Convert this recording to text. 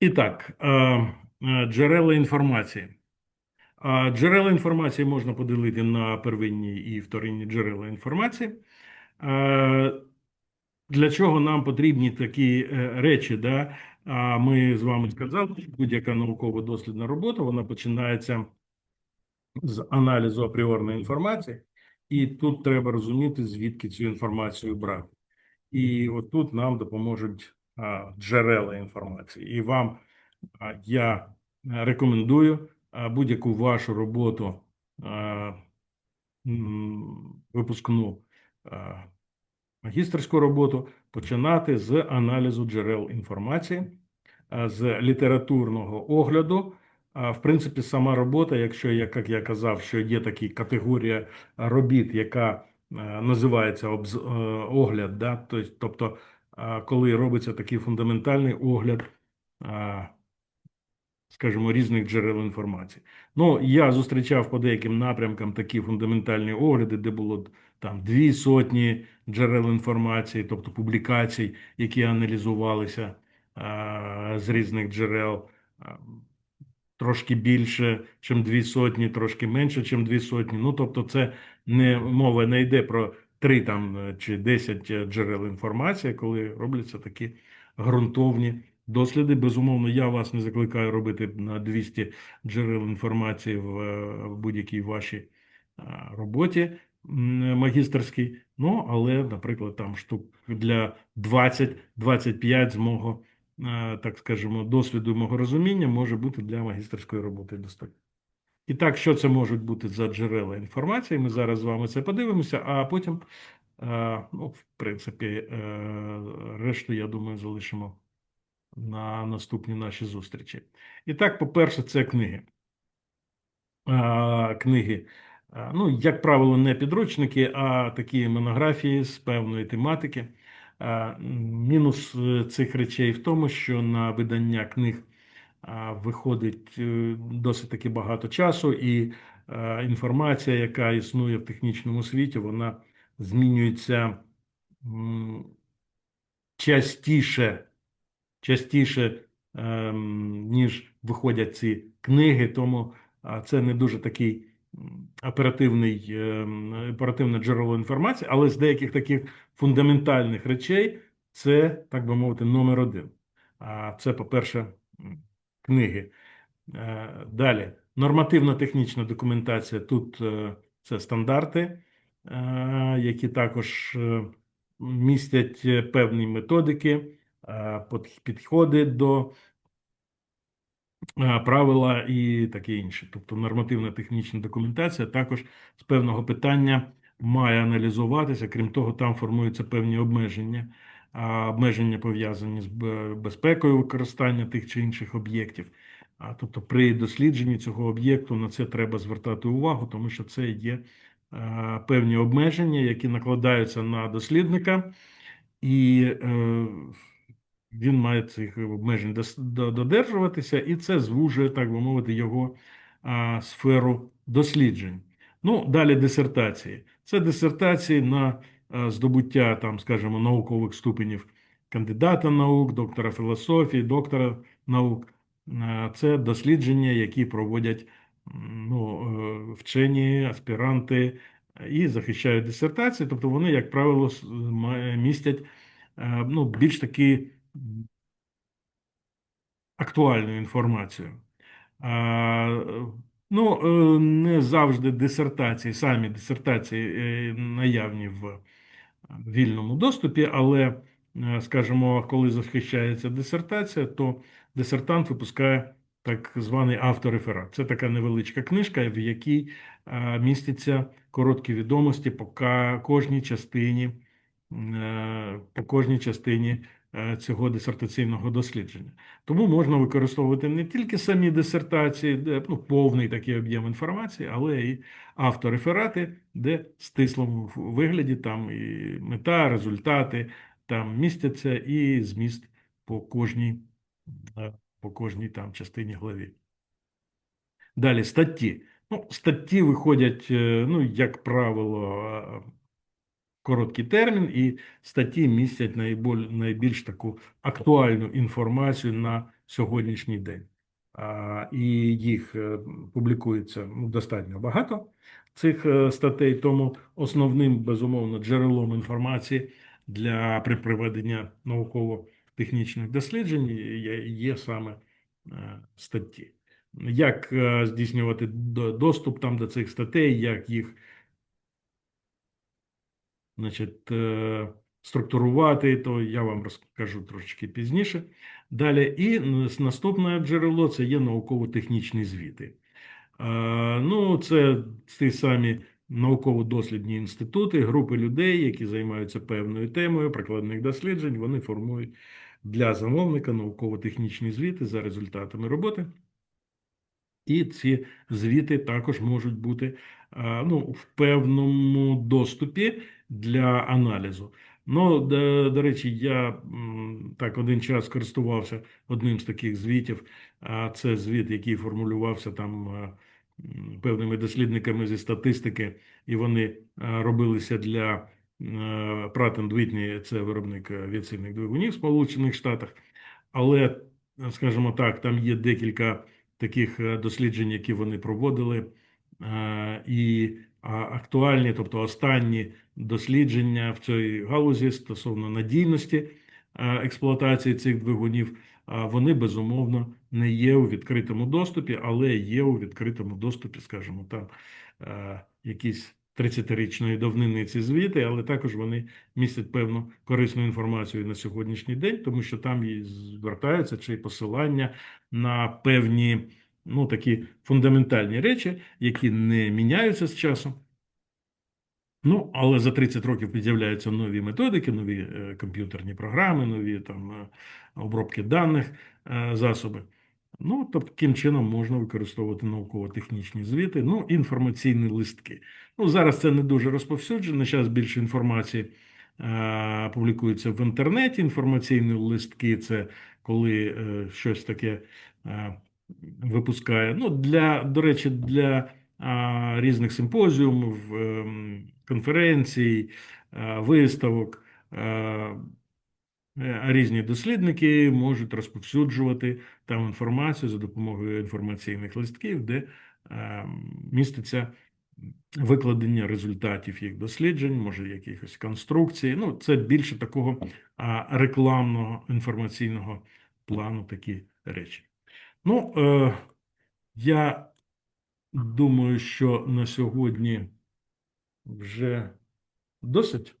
І так, е, е, джерела інформації. Джерела інформації можна поділити на первинні і вторинні джерела інформації. Е, Для чого нам потрібні такі е, речі? Да? Ми з вами сказали, що будь-яка науково-дослідна робота вона починається з аналізу апріорної інформації, і тут треба розуміти, звідки цю інформацію брати. І отут нам допоможуть джерела інформації. І вам я е, рекомендую будь-яку вашу роботу випускну магістерську роботу починати з аналізу джерел інформації, з літературного огляду. В принципі, сама робота, якщо я, як я казав, що є така категорія робіт, яка е, називається е, огляд, да? Тобто, е, коли робиться такий фундаментальний огляд, скажімо, різних джерел інформації. Ну, я зустрічав по деяким напрямкам такі фундаментальні огляди, де було там дві сотні джерел інформації, тобто публікацій, які аналізувалися з різних джерел. Трошки більше, ніж дві сотні, трошки менше, ніж дві сотні. Ну, тобто, це не мова не йде про три там е, чи десять е, джерел інформації, коли робляться такі ґрунтовні досліди. Безумовно, я вас не закликаю робити на 200 джерел інформації в, е, будь-якій вашій роботі магістерській. Ну, але, наприклад, там штук для 20-25 з мого так скажемо, досвіду мого розуміння може бути для магістерської роботи достатньо. І так, що це можуть бути за джерела інформації? Ми зараз з вами це подивимося, а потім, е, ну, в принципі, е, решту, я думаю, залишимо на наступні наші зустрічі. І так, по-перше, це книги. Е, Книги, ну, як правило, не підручники, а такі монографії з певної тематики. Мінус цих речей в тому, що на видання книг виходить е, досить таки багато часу, і е, інформація, яка існує в технічному світі, вона змінюється частіше, частіше, ем, ніж виходять ці книги, тому це не дуже такий оперативний, ем, оперативне джерело інформації, але з деяких таких фундаментальних речей це, так би мовити, номер один. А це, по-перше, книги. Е, Далі, нормативно-технічна документація. Тут е, це стандарти, е, які також містять певні методики, підходи до правила і таке інше. Тобто нормативно-технічна документація також з певного питання має аналізуватися. Крім того, там формуються певні обмеження, обмеження пов'язані з безпекою використання тих чи інших об'єктів. Тобто при дослідженні цього об'єкту на це треба звертати увагу, тому що це є е, певні обмеження, які накладаються на дослідника, і е, він має цих обмежень додержуватися, і це звужує, так би мовити, його сферу досліджень. Ну, далі дисертації. Це дисертації на е, здобуття, там, скажімо, наукових ступенів кандидата наук, доктора філософії, доктора наук. Е, Це дослідження, які проводять ну, е, вчені, аспіранти е, і захищають дисертації. Тобто вони, як правило, містять е, ну, більш таки актуальну інформацію. Ну, е, не завжди дисертації, самі дисертації е, наявні в вільному доступі, але, е, скажімо, коли захищається дисертація, то дисертант випускає так званий автореферат. Це така невеличка книжка, в якій е, містяться короткі відомості по кожній частині, по кожній частині е, цього дисертаційного дослідження. Тому можна використовувати не тільки самі дисертації, де ну, повний такий об'єм інформації, але і автореферати, де в стислому вигляді там і мета, результати там містяться, і зміст по кожній, е, по кожній там частині главі. Далі статті. Ну, статті виходять, е, ну, як правило, е, короткий термін, і статті містять найбільш таку актуальну інформацію на сьогоднішній день. І їх е, публікується ну, достатньо багато цих е, статей, тому основним, безумовно, джерелом інформації для при проведення науково-технічних досліджень є, саме е, статті. Як здійснювати доступ там до цих статей, як їх значить, е, структурувати, то я вам розкажу трошечки пізніше. Далі, і наступне джерело це є науково-технічні звіти. Е, Ну, це ті самі науково-дослідні інститути, групи людей, які займаються певною темою прикладних досліджень, вони формують для замовника науково-технічні звіти за результатами роботи. І ці звіти також можуть бути е, ну, в певному доступі для аналізу. Ну, до, до речі, я так один час користувався одним з таких звітів. А це звіт, який формулювався там е, певними дослідниками зі статистики, і вони е, робилися для Pratt Whitney, це виробник авіаційних двигунів в Сполучених Штатах. Але, скажімо так, там є декілька таких е, досліджень, які вони проводили, е, і актуальні, тобто останні дослідження в цій галузі стосовно надійності е, експлуатації цих двигунів, вони безумовно не є у відкритому доступі, але є у відкритому доступі, скажімо, там якісь 30-річної давнини ці звіти, але також вони містять певну корисну інформацію на сьогоднішній день, тому що там звертаються чи посилання на певні ну, такі фундаментальні речі, які не міняються з часом. Ну, але за 30 років з'являються нові методики, нові е, комп'ютерні програми, нові там е, обробки даних, е, засоби. Ну, тобто, таким чином можна використовувати науково-технічні звіти, ну, інформаційні листки. Ну, зараз це не дуже розповсюджено. Зараз більше інформації е, публікується в інтернеті. Інформаційні листки це коли е, щось таке е, випускає. Ну, для, до речі, для а, різних симпозіумів, ем, конференцій, е, виставок. е, е, Різні дослідники можуть розповсюджувати там інформацію за допомогою інформаційних листків, де е, міститься викладення результатів їх досліджень, може якихось конструкцій. Ну, це більше такого рекламного інформаційного плану такі речі. Ну, е, я думаю, що на сьогодні вже досить.